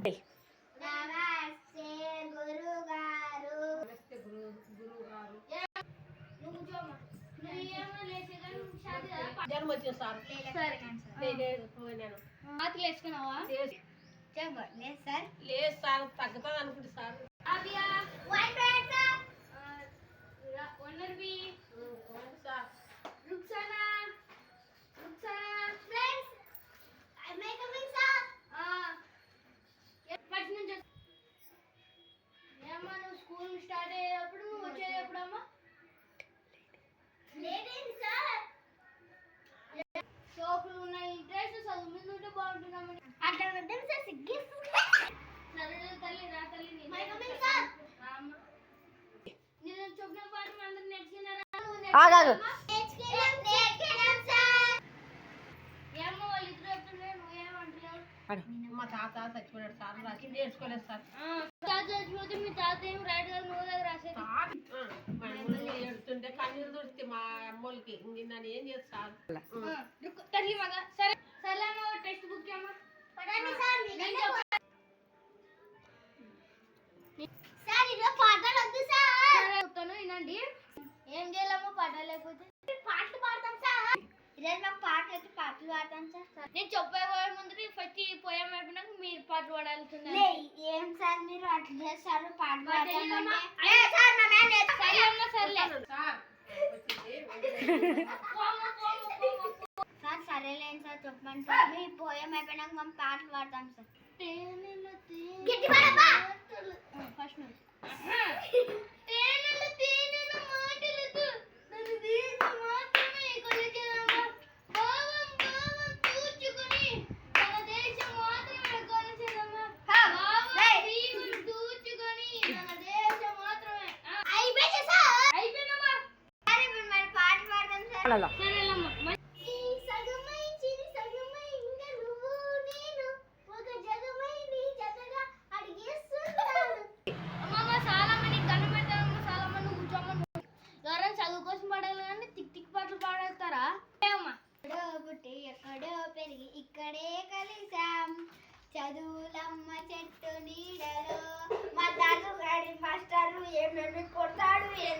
నమస్తే గురుగారు నువ్వు కూర్చోమ్మా. నువ్వు ఏమో లేచి కానీ నువ్వు షాది కదా. జ్వరం వచ్చింది సార్ సరే లే- లేదు, పోయినాను మాతలు వేసుకున్నావా లేదు చెప్పు లేదు సార్ లేదు సార్ తగ్గుతుంది అనుకుంటే సార్ స్కూల్ స్టార్ట్ అయ్యేటప్పుడు నువ్వు వచ్చేది ఎప్పుడమ్మా అయింది సార్ సోకులు ఉన్నాయి డ్రెస్ చదువు మీద ఉంటే బాగుంటుందమ్మని అట్లా వద్దాం సార్ సిగ్గిస్తుంది సరే తల్లి రా తల్లి. నేను చెప్పిన పాట అందరు నేర్చుకున్నారా? మా తాత చచ్చిపోయాడు సార్. రాసి నేర్చుకోలేదు సార్. తాత చచ్చిపోతే మీ తాత ఏం నువ్వు దగ్గర రాసేది. సార్ ఆ, మా అమ్మోళ్ళు ఏడుస్తుంటే కన్నీరు దొరికితే మా అమ్మోళ్ళకి నన్ను ఏం చేస్తారు తల్లి మగ. సరే సరే టెక్స్ట్ బుక్ అమ్మ. Sir sir sir. సరే వినండి. ఏం చేయాలమ్మా పాటలు లేకపోతే? పాటలు పాడతాం సార్. ఈరోజు మాకు పాట అయితే పాటలు పాడతాం సార్ నేను చెప్పే ముందు ఫస్ట్ పోయాం అయిపోయినాక మీరు పాటలు పాడాల్సిందే ఏం సార్ మీరు అట్లా చేస్తారు పాట పాడతామంటే సార్ మా మ్యామ్ సరే అమ్మ సర్లే సార్ వచ్చింది సార్ సరేలేండి సార్ చెప్పండి సార్ మీ పోయం అయిపోయినాక మనం పాటలు పాడతాం సార్ ఏమమ్మా ఎక్కడో పెరిగి ఇక్కడే కలిసాం చదువులమ్మ చెట్టు నీడలో. మా తాత గారి మాస్టరు ఏమేమి కొడతాడు ఏమేమి